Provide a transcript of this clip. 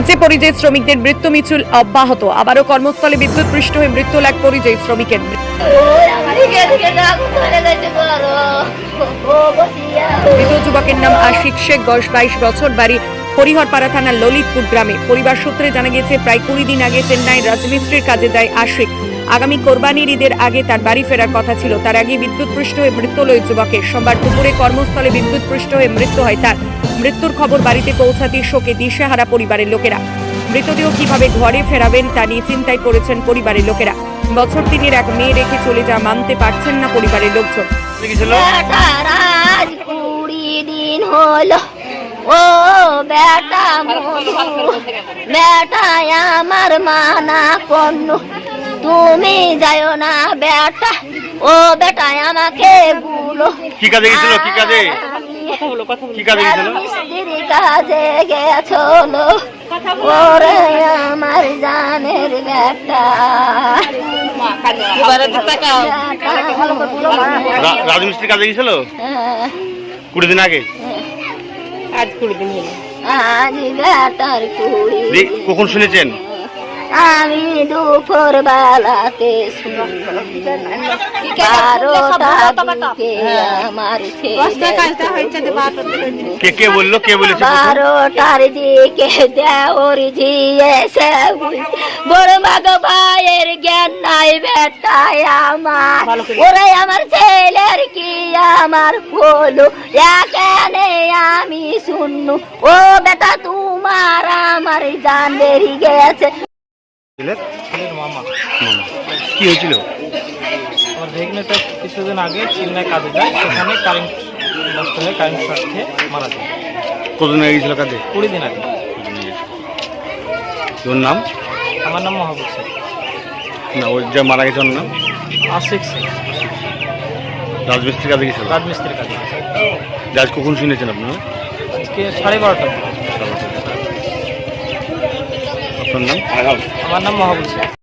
রাজ্যে পরিযায়ী শ্রমিকদের মৃত্যু মিছিল অব্যাহত। আবারও কর্মস্থলে বিদ্যুৎ পৃষ্ঠ হয়ে মৃত্যু লাগ পরিযায়ী শ্রমিকের মৃত যুবকের নাম আশিক শেখ, বয়স বাইশ বছর, বাড়ি হরিহরপাড়া থানার ললিতপুর গ্রামে। পরিবার সূত্রে জানা গেছে প্রায় কুড়ি দিন আগে চেন্নাই রাজমিস্ত্রির কাজে যায় আশিক। আগামী কোরবানির ঈদের আগে তার বাড়ি ফেরার কথা ছিল। তার আগে বিদ্যুৎ পৃষ্ঠ হয়ে মৃত্যু ওই যুবকের। সোমবার দুপুরে কর্মস্থলে বিদ্যুৎ পৃষ্ঠ হয়ে মৃত্যু হয় তার। মৃত্যুর খবর বাড়িতে পৌঁছাতে শোকে দিশেহারা পরিবারের লোকেরা। মৃতদেহ কীভাবে ঘরে ফেরাবেন তা নিয়ে চিন্তায় পড়েছেন পরিবারের লোকেরা। বছর তিনের এক মেয়ে রেখে চলে যা মানতে পারছেন না পরিবারের লোকজন। বেটার আজ কুড়ি দিন হলো। ও বেটা বেটা আমার মানা কন্ন তুমি যাও না বেটা ও বেটা আমাকে বলো কি কাজে গেছিল? কি কাজে? কি কাজে গেছিল? মিস্ত্রি কাজে গেছলো ওরে আমার জানের বেটা রাজমিস্ত্রি কাজে গেছিল? হ্যাঁ। কুড়ি দিন আগে? আজ বেটার কুড়ি। দি- কখন শুনেছেন? আমি দুপুর বেলাতে বারোটা দিকে আমার কে কে বলল? কে বলেছে বারোটার দিকে দেওর বড় মাগ ভাইয়ের জ্ঞান নাই বেটায় আমার। ওরে আমার ছেলের কি আমার বলো এখানে আমি শুনু। ও বেটা তোমার আমার জান বেরিয়ে গেছে। মামা। কি হয়েছিল? আমার ভেগনেটা কিছুদিন আগে চেন্নাই কাজে যায় সেখানে কারেন্ট নষ্ট হয়ে কারেন্ট শর্ট খেয়ে মারা যায়। কতদিন আগে গেছিল কাজে? কুড়ি দিন আগে। ওর নাম? আমার নাম মহাবুব শেখ। না ওর যে মারা গেছে ওর নাম? আশিক শেখ। রাজমিস্ত্রি কাজে গেছিল রাজমিস্ত্রির কাজে। আজ কখন শুনেছেন আপনারা আজকে সাড়ে বারোটা। আপনার নাম? আমার নাম মহাবুব শেখ।